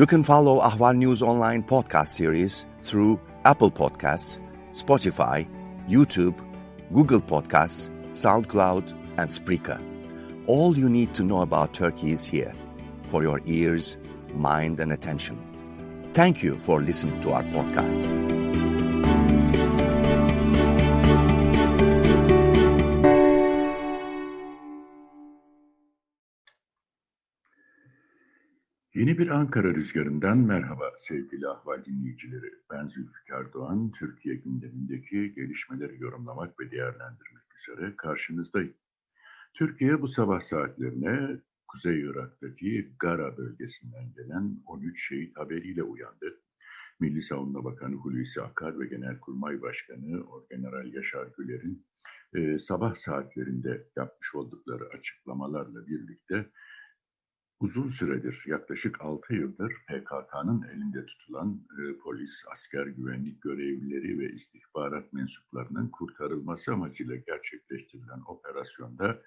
You can follow Ahval News Online podcast series through Apple Podcasts, Spotify, YouTube, Google Podcasts, SoundCloud, and Spreaker. All you need to know about Turkey is here for your ears, mind, and attention. Thank you for listening to our podcast. Yeni bir Ankara rüzgarından merhaba sevgili ahval dinleyicileri. Ben Zülfikar Doğan, Türkiye gündemindeki gelişmeleri yorumlamak ve değerlendirmek üzere karşınızdayım. Türkiye bu sabah saatlerine Kuzey Irak'taki Gara bölgesinden gelen 13 şehit haberiyle uyandı. Milli Savunma Bakanı Hulusi Akar ve Genelkurmay Başkanı Orgeneral Yaşar Güler'in e, sabah saatlerinde yapmış oldukları açıklamalarla birlikte uzun süredir, yaklaşık 6 yıldır PKK'nın elinde tutulan e, polis, asker, güvenlik görevlileri ve istihbarat mensuplarının kurtarılması amacıyla gerçekleştirilen operasyonda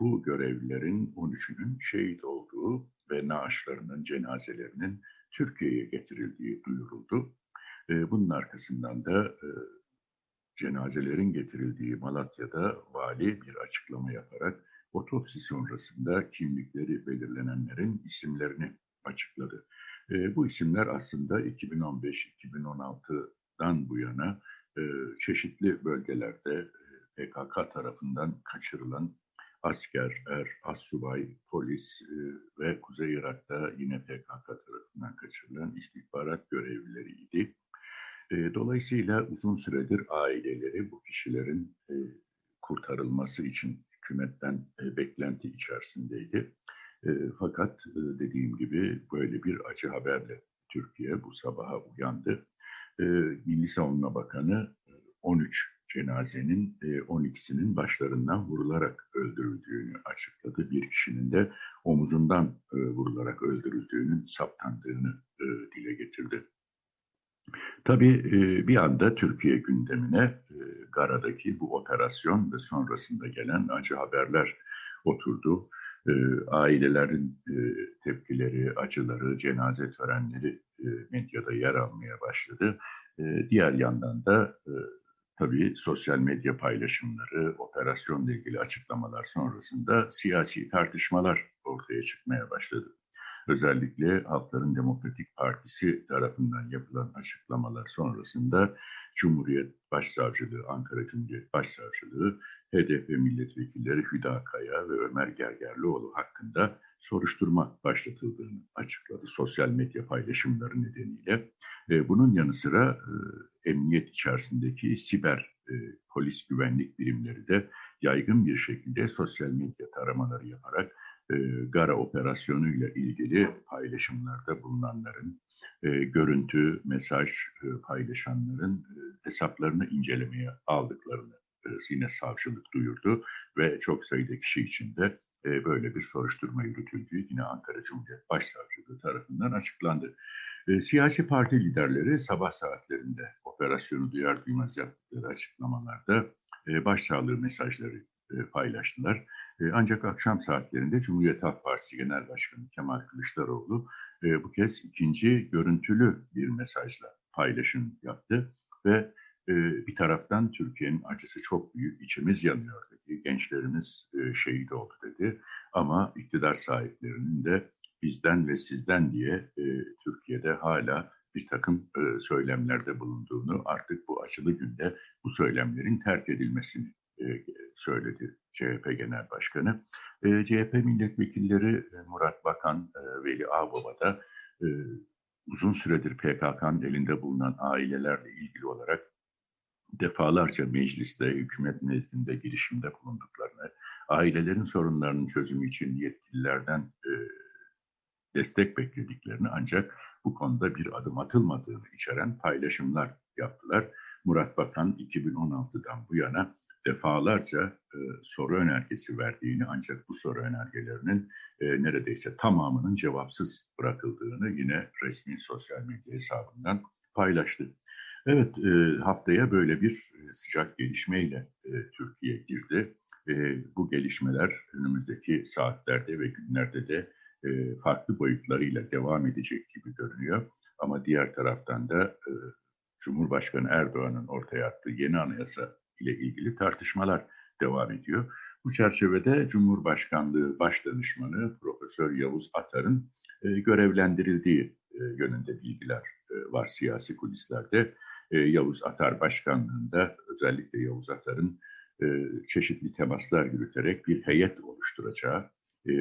bu görevlilerin 13'ünün şehit olduğu ve naaşlarının, cenazelerinin Türkiye'ye getirildiği duyuruldu. E, bunun arkasından da e, cenazelerin getirildiği Malatya'da vali bir açıklama yaparak otopsi sonrasında kimlikleri belirlenenlerin isimlerini açıkladı. E, bu isimler aslında 2015-2016'dan bu yana e, çeşitli bölgelerde e, PKK tarafından kaçırılan asker, er, assubay, polis e, ve Kuzey Irak'ta yine PKK tarafından kaçırılan istihbarat görevlileriydi. E, dolayısıyla uzun süredir aileleri bu kişilerin e, kurtarılması için hükümetten e, beklenti içerisindeydi. E, fakat e, dediğim gibi böyle bir acı haberle Türkiye bu sabaha uyandı. E, Milli Savunma Bakanı 13 cenazenin 12'sinin başlarından vurularak öldürüldüğünü açıkladı. Bir kişinin de omuzundan vurularak öldürüldüğünün saptandığını dile getirdi. Tabii bir anda Türkiye gündemine Gara'daki bu operasyon ve sonrasında gelen acı haberler oturdu. Ailelerin tepkileri, acıları, cenaze törenleri medyada yer almaya başladı. Diğer yandan da tabii sosyal medya paylaşımları, operasyonla ilgili açıklamalar sonrasında siyasi tartışmalar ortaya çıkmaya başladı. Özellikle Halkların Demokratik Partisi tarafından yapılan açıklamalar sonrasında Cumhuriyet Başsavcılığı, Ankara Cumhuriyet Başsavcılığı, HDP milletvekilleri Hüda Kaya ve Ömer Gergerlioğlu hakkında soruşturma başlatıldığını açıkladı sosyal medya paylaşımları nedeniyle. E, bunun yanı sıra e, emniyet içerisindeki siber e, polis güvenlik birimleri de yaygın bir şekilde sosyal medya taramaları yaparak e, Gara operasyonuyla ilgili paylaşımlarda bulunanların, e, görüntü, mesaj e, paylaşanların e, hesaplarını incelemeye aldıklarını e, yine savcılık duyurdu ve çok sayıda kişi için de e, böyle bir soruşturma yürütüldüğü yine Ankara Cumhuriyet Başsavcılığı tarafından açıklandı. E, siyasi parti liderleri sabah saatlerinde operasyonu duyar duymaz yaptıkları açıklamalarda e, başsağlığı mesajları e, paylaştılar. E, ancak akşam saatlerinde Cumhuriyet Halk Partisi Genel Başkanı Kemal Kılıçdaroğlu e, bu kez ikinci görüntülü bir mesajla paylaşım yaptı ve e, bir taraftan Türkiye'nin acısı çok büyük, içimiz yanıyor dedi, gençlerimiz e, şehit oldu dedi. Ama iktidar sahiplerinin de bizden ve sizden diye Türkiye'de hala bir takım söylemlerde bulunduğunu, artık bu acılı günde bu söylemlerin terk edilmesini söyledi CHP Genel Başkanı. E, CHP milletvekilleri e, Murat Bakan, e, Veli Ağbaba da e, uzun süredir PKK'nın elinde bulunan ailelerle ilgili olarak defalarca mecliste, hükümet nezdinde girişimde bulunduklarını, ailelerin sorunlarının çözümü için yetkililerden e, destek beklediklerini ancak bu konuda bir adım atılmadığını içeren paylaşımlar yaptılar. Murat Bakan 2016'dan bu yana defalarca e, soru önergesi verdiğini ancak bu soru önergelerinin e, neredeyse tamamının cevapsız bırakıldığını yine resmi sosyal medya hesabından paylaştı. Evet, e, haftaya böyle bir e, sıcak gelişmeyle e, Türkiye girdi. E, bu gelişmeler önümüzdeki saatlerde ve günlerde de farklı boyutlarıyla devam edecek gibi görünüyor. Ama diğer taraftan da Cumhurbaşkanı Erdoğan'ın ortaya attığı yeni anayasa ile ilgili tartışmalar devam ediyor. Bu çerçevede Cumhurbaşkanlığı Başdanışmanı Profesör Yavuz Atar'ın görevlendirildiği yönünde bilgiler var siyasi kulislerde. Yavuz Atar Başkanlığında özellikle Yavuz Atar'ın çeşitli temaslar yürüterek bir heyet oluşturacağı,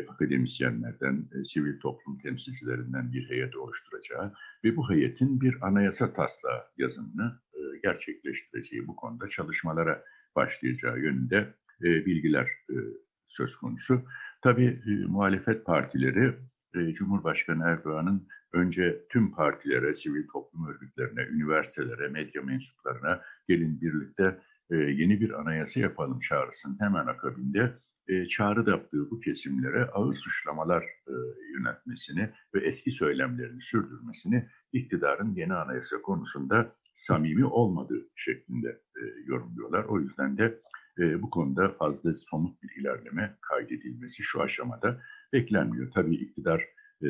akademisyenlerden, sivil toplum temsilcilerinden bir heyet oluşturacağı ve bu heyetin bir anayasa taslağı yazımını gerçekleştireceği bu konuda çalışmalara başlayacağı yönünde bilgiler söz konusu. Tabii muhalefet partileri Cumhurbaşkanı Erdoğan'ın önce tüm partilere, sivil toplum örgütlerine, üniversitelere, medya mensuplarına gelin birlikte yeni bir anayasa yapalım çağrısının hemen akabinde çağrı yaptığı bu kesimlere ağır suçlamalar yönetmesini ve eski söylemlerini sürdürmesini iktidarın yeni anayasa konusunda samimi olmadığı şeklinde yorumluyorlar. O yüzden de bu konuda fazla somut bir ilerleme kaydedilmesi şu aşamada beklenmiyor. Tabii iktidar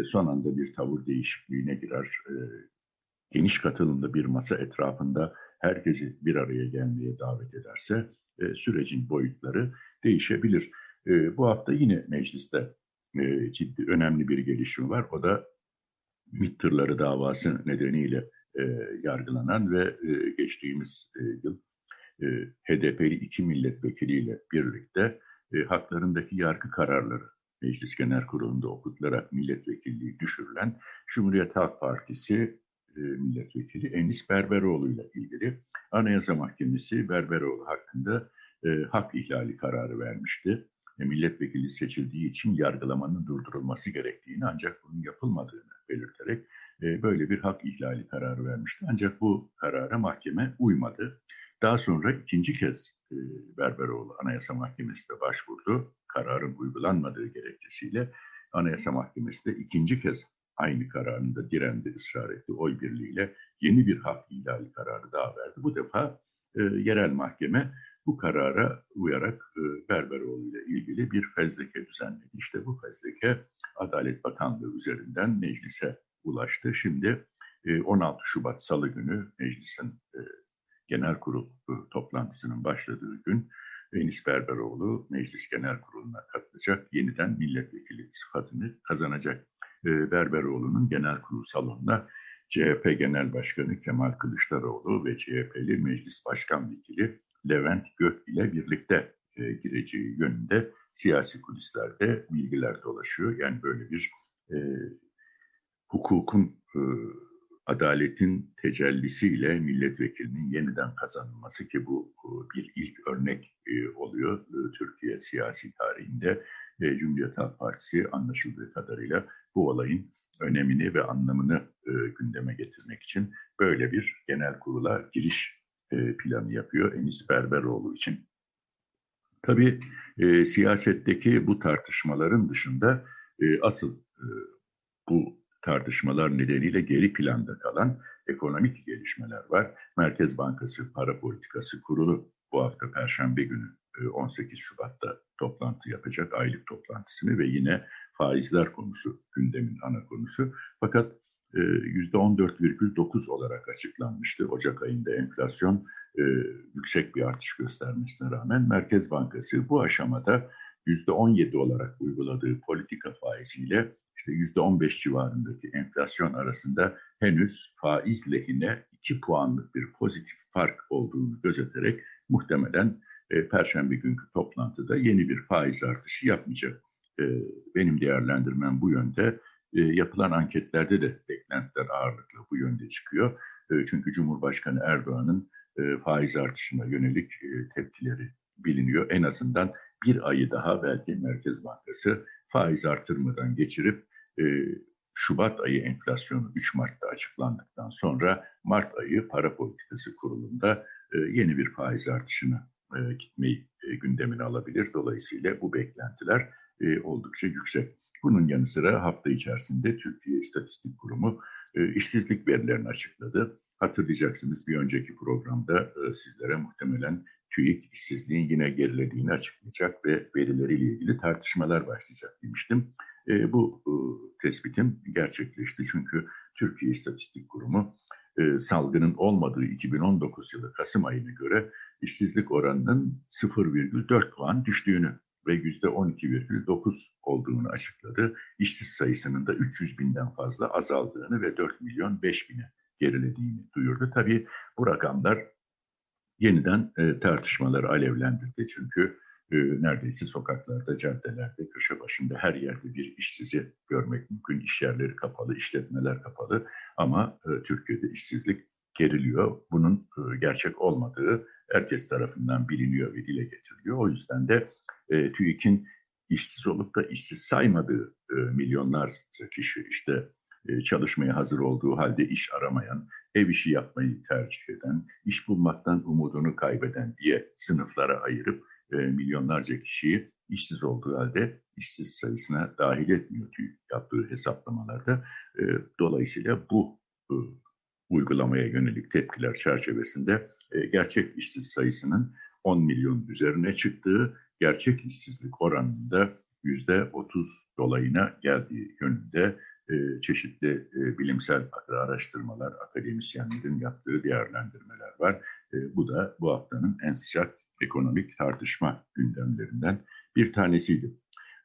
son anda bir tavır değişikliğine girer. Geniş katılımlı bir masa etrafında herkesi bir araya gelmeye davet ederse sürecin boyutları değişebilir. Bu hafta yine mecliste ciddi önemli bir gelişme var. O da MİT tırları davası nedeniyle yargılanan ve geçtiğimiz yıl HDP'li iki milletvekiliyle birlikte haklarındaki yargı kararları Meclis Genel Kurulu'nda okutularak milletvekilliği düşürülen Cumhuriyet Halk Partisi e, milletvekili Enis Berberoğlu ile ilgili Anayasa Mahkemesi Berberoğlu hakkında e, hak ihlali kararı vermişti. E, milletvekili seçildiği için yargılamanın durdurulması gerektiğini ancak bunun yapılmadığını belirterek e, böyle bir hak ihlali kararı vermişti. Ancak bu karara mahkeme uymadı. Daha sonra ikinci kez e, Berberoğlu Anayasa Mahkemesi'ne başvurdu. Kararın uygulanmadığı gerekçesiyle Anayasa Mahkemesi de ikinci kez aynı kararında direndi, ısrar etti. Oy birliğiyle yeni bir hak ihlali kararı daha verdi. Bu defa e, yerel mahkeme bu karara uyarak e, Berberoğlu ile ilgili bir fezleke düzenledi. İşte bu fezleke Adalet Bakanlığı üzerinden meclise ulaştı. Şimdi e, 16 Şubat Salı günü meclisin e, genel kurul e, toplantısının başladığı gün Enis Berberoğlu Meclis Genel Kurulu'na katılacak, yeniden milletvekili sıfatını kazanacak. E, Berberoğlu'nun genel kurul salonuna CHP Genel Başkanı Kemal Kılıçdaroğlu ve CHP'li Meclis Başkan Vekili Levent Gök ile birlikte e, gireceği yönünde siyasi kulislerde bilgiler dolaşıyor. Yani böyle bir e, hukukun e, adaletin tecellisiyle milletvekilinin yeniden kazanılması ki bu bir ilk örnek e, oluyor e, Türkiye siyasi tarihinde. E, Cumhuriyet Halk Partisi anlaşıldığı kadarıyla bu olayın önemini ve anlamını gündeme getirmek için böyle bir genel kurula giriş planı yapıyor Enis Berberoğlu için. Tabii siyasetteki bu tartışmaların dışında asıl bu tartışmalar nedeniyle geri planda kalan ekonomik gelişmeler var. Merkez Bankası Para Politikası Kurulu bu hafta Perşembe günü 18 e, Şubat'ta toplantı yapacak, aylık toplantısını ve yine faizler konusu gündemin ana konusu. Fakat %14,9 e, olarak açıklanmıştı. Ocak ayında enflasyon e, yüksek bir artış göstermesine rağmen Merkez Bankası bu aşamada %17 olarak uyguladığı politika faiziyle işte %15 civarındaki enflasyon arasında henüz faiz lehine 2 puanlık bir pozitif fark olduğunu gözeterek muhtemelen e, Perşembe günkü toplantıda yeni bir faiz artışı yapmayacak. E, benim değerlendirmem bu yönde. E, yapılan anketlerde de beklentiler ağırlıklı bu yönde çıkıyor. E, çünkü Cumhurbaşkanı Erdoğan'ın e, faiz artışına yönelik e, tepkileri biliniyor. En azından bir ayı daha belki Merkez Bankası faiz artırmadan geçirip e, Şubat ayı enflasyonu 3 Mart'ta açıklandıktan sonra Mart ayı para politikası kurulunda e, yeni bir faiz artışına e, gitmeyi e, gündemine alabilir. Dolayısıyla bu beklentiler e, oldukça yüksek. Bunun yanı sıra hafta içerisinde Türkiye İstatistik Kurumu e, işsizlik verilerini açıkladı. Hatırlayacaksınız bir önceki programda e, sizlere muhtemelen TÜİK işsizliğin yine gerilediğini açıklayacak ve verileriyle ilgili tartışmalar başlayacak demiştim. E, bu e, tespitim gerçekleşti çünkü Türkiye İstatistik Kurumu e, salgının olmadığı 2019 yılı Kasım ayına göre işsizlik oranının 0,4 puan düştüğünü ve %12,9 olduğunu açıkladı. İşsiz sayısının da 300 binden fazla azaldığını ve 4 milyon 5 bine gerilediğini duyurdu. Tabii bu rakamlar yeniden e, tartışmaları alevlendirdi. Çünkü e, neredeyse sokaklarda, caddelerde, köşe başında her yerde bir işsizi görmek mümkün. İş yerleri kapalı, işletmeler kapalı ama e, Türkiye'de işsizlik geriliyor. Bunun e, gerçek olmadığı herkes tarafından biliniyor ve dile getiriliyor. O yüzden de e, TÜİK'in işsiz olup da işsiz saymadığı e, milyonlarca kişi işte çalışmaya hazır olduğu halde iş aramayan, ev işi yapmayı tercih eden, iş bulmaktan umudunu kaybeden diye sınıflara ayırıp e, milyonlarca kişiyi işsiz olduğu halde işsiz sayısına dahil etmiyor yaptığı hesaplamalarda. E, dolayısıyla bu e, uygulamaya yönelik tepkiler çerçevesinde e, gerçek işsiz sayısının 10 milyon üzerine çıktığı, gerçek işsizlik oranında %30 dolayına geldiği yönünde e, çeşitli e, bilimsel araştırmalar, akademisyenlerin yaptığı değerlendirmeler var. E, bu da bu haftanın en sıcak ekonomik tartışma gündemlerinden bir tanesiydi.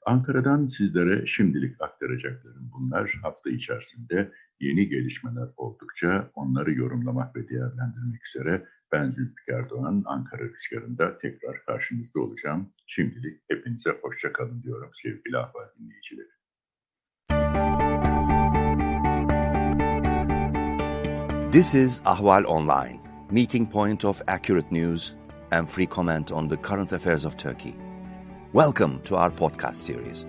Ankara'dan sizlere şimdilik aktaracaklarım bunlar. Hafta içerisinde yeni gelişmeler oldukça onları yorumlamak ve değerlendirmek üzere ben Zülfikar Doğan Ankara Rüzgarı'nda tekrar karşınızda olacağım. Şimdilik hepinize hoşça kalın diyorum sevgili ahval dinleyicileri. This is Ahval Online, meeting point of accurate news and free comment on the current affairs of Turkey. Welcome to our podcast series.